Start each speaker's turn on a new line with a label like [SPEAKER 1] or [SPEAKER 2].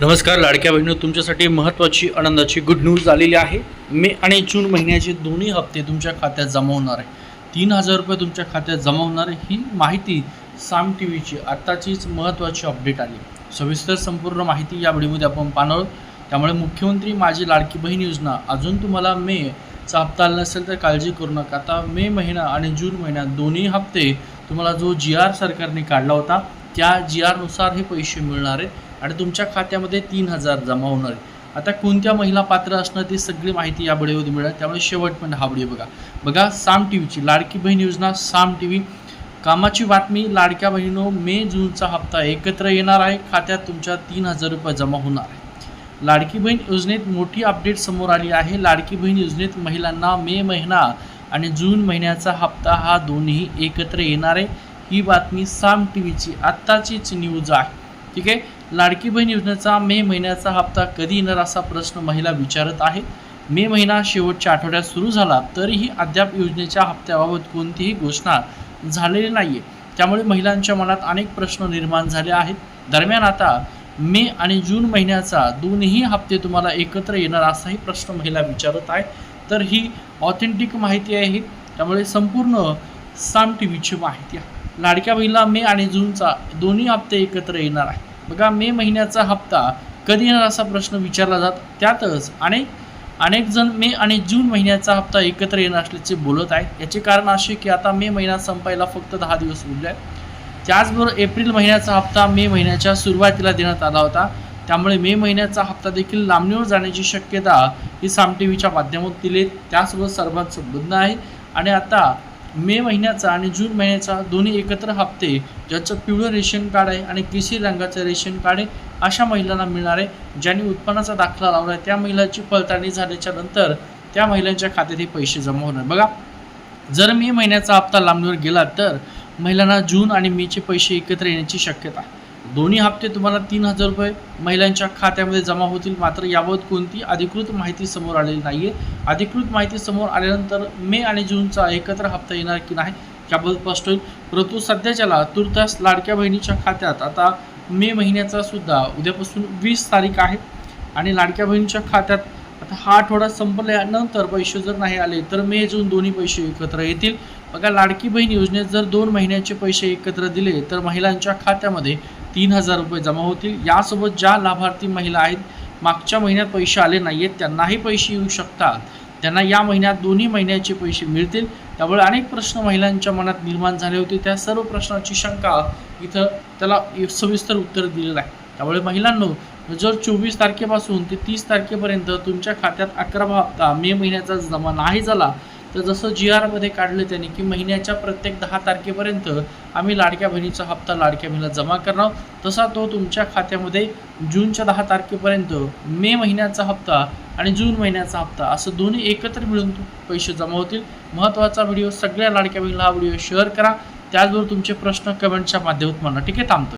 [SPEAKER 1] नमस्कार लाडक्या बहिणी तुमच्यासाठी महत्त्वाची आनंदाची गुड न्यूज आलेली आहे. मे आणि जून महिन्याचे दोन्ही हप्ते तुमच्या खात्यात जमा होणार आहे. तीन हजार रुपये तुमच्या खात्यात जमा होणार आहे. ही माहिती साम टी व्हीची आत्ताचीच महत्त्वाची अपडेट आली. सविस्तर संपूर्ण माहिती या व्हिडिओमध्ये आपण पाहणार त्यामुळे मुख्यमंत्री माझी लाडकी बहीण योजना अजून तुम्हाला मे चा हप्ता आला नसेल तर काळजी करू नका. आता मे महिना आणि जून महिन्यात दोन्ही हप्ते तुम्हाला जो जी आर सरकारने काढला होता त्या जी आरनुसार हे पैसे मिळणार आहेत आणि तुमच्या खात्यामध्ये तीन हजार जमा होणार आहे. आता कोणत्या महिला पात्र असणार ती सगळी माहिती या व्हिडिओमध्ये मिळेल त्यामुळे शेवटपर्यंत हा व्हिडिओ बघा. बघा साम टी व्हीची लाडकी बहीण योजना साम टी व्ही कामाची बातमी लाडक्या बहिणीनो मे जूनचा हप्ता एकत्र येणार आहे. खात्यात तुमच्या तीन हजार रुपये जमा होणार आहे. लाडकी बहीण योजनेत मोठी अपडेट समोर आली आहे. लाडकी बहीण योजनेत महिलांना मे महिना आणि जून महिन्याचा हप्ता हा दोन्ही एकत्र येणार आहे. ही बातमी साम टी व्हीची आत्ताचीच न्यूज आहे. ठीक आहे? लाडकी बहीण योजनेचा मे महिन्याचा हप्ता कधी येणार असा प्रश्न महिला विचारत आहे मे महिना शेवटच्या आठवड्यात सुरू झाला तरीही अद्याप योजनेच्या हप्त्याबाबत कोणतीही घोषणा झालेली नाही आहे त्यामुळे महिलांच्या मनात अनेक प्रश्न निर्माण झाले आहेत. दरम्यान आता मे आणि जून महिन्याचा दोन्ही हप्ते तुम्हाला एकत्र येणार असाही प्रश्न महिला विचारत आहे तर ही ऑथेंटिक माहिती आहे. त्यामुळे संपूर्ण साम टी व्हीची माहिती आहे. लाडक्या बहिणीला मे आणि जूनचा दोन्ही हप्ते एकत्र येणार आहे बघा मे महिन्याचा हप्ता कधी येणार असा प्रश्न विचारला जात त्यातच अनेक अनेक जण मे आणि जून महिन्याचा हप्ता एकत्र येणार असल्याचे बोलत आहेत. याचे कारण असे की आता मे महिना संपायला फक्त दहा दिवस उरले आहेत. त्याचबरोबर एप्रिल महिन्याचा हप्ता मे महिन्याच्या सुरुवातीला देण्यात आला होता. त्यामुळे मे महिन्याचा हप्ता देखील लांबणीवर जाण्याची शक्यता ही साम टी व्हीच्या माध्यमातून दिली. त्यासोबत सर्वांचं बोलणं आहे. आणि आता मे महिन्याचा आणि जून महिन्याचा दोन्ही एकत्र हप्ते ज्याचं पिवळं रेशन कार्ड आहे आणि केसरी रंगाचं रेशन कार्ड आहे अशा महिलांना मिळणार आहे ज्यांनी उत्पन्नाचा दाखला लावला आहे. त्या महिलाची पडताळणी झाल्याच्यानंतर त्या महिलांच्या खात्यात हे पैसे जमा होणार बघा जर मे महिन्याचा हप्ता लांबणीवर गेला तर महिलांना जून आणि मेचे पैसे एकत्र येण्याची शक्यता आहे. दोन्ही हप्ते तुम्हाला तीन हजार रुपये महिलांच्या खात्यामध्ये जमा होतील. मात्र याबाबत कोणती अधिकृत माहिती समोर आलेली नाही आहे अधिकृत माहिती समोर आल्यानंतर मे आणि जूनचा एकत्र हप्ता येणार की नाही याबाबत स्पष्ट होईल. परंतु सध्याच्याला तुर्तास लाडक्या बहिणीच्या खात्यात आता मे महिन्याचा सुद्धा उद्यापासून वीस तारीख आहे आणि लाडक्या बहिणीच्या खात्यात आता हा आठवडा संपल्यानंतर पैसे जर नाही आले तर मे जून दोन्ही पैसे एकत्र येतील. बघा लाडकी बहीण योजनेत जर दोन महिन्याचे पैसे एकत्र दिले तर महिलांच्या खात्यामध्ये तीन हजार रुपये जमा होतील. यासोबत ज्या लाभार्थी महिला आहेत मागच्या महिन्यात पैसे आले नाही आहेत त्यांनाही पैसे येऊ शकतात. त्यांना या महिन्यात दोन्ही महिन्याचे पैसे मिळतील. त्यामुळे अनेक प्रश्न महिलांच्या मनात निर्माण झाले होते. त्या सर्व प्रश्नाची शंका इथं त्याला सविस्तर उत्तर दिलेलं आहे त्यामुळे महिलांनो जर चोवीस तारखेपासून ते तीस तारखेपर्यंत तुमच्या खात्यात अकरावा हप्ता मे महिन्याचा जमा नाही झाला तर जसं जी आरमध्ये काढलं त्याने की महिन्याच्या प्रत्येक दहा तारखेपर्यंत आम्ही लाडक्या बहिणीचा हप्ता लाडक्या बहिणीला जमा करणार तसा तो तुमच्या खात्यामध्ये जूनच्या दहा तारखेपर्यंत मे महिन्याचा हप्ता आणि जून महिन्याचा हप्ता असं दोन्ही एकत्र मिळून पैसे जमा होतील. महत्त्वाचा व्हिडिओ सगळ्या लाडक्या बहिणीला हा व्हिडिओ शेअर करा. त्याचबरोबर तुमचे प्रश्न कमेंटच्या माध्यमातून म्हणा ठीक आहे थांबतो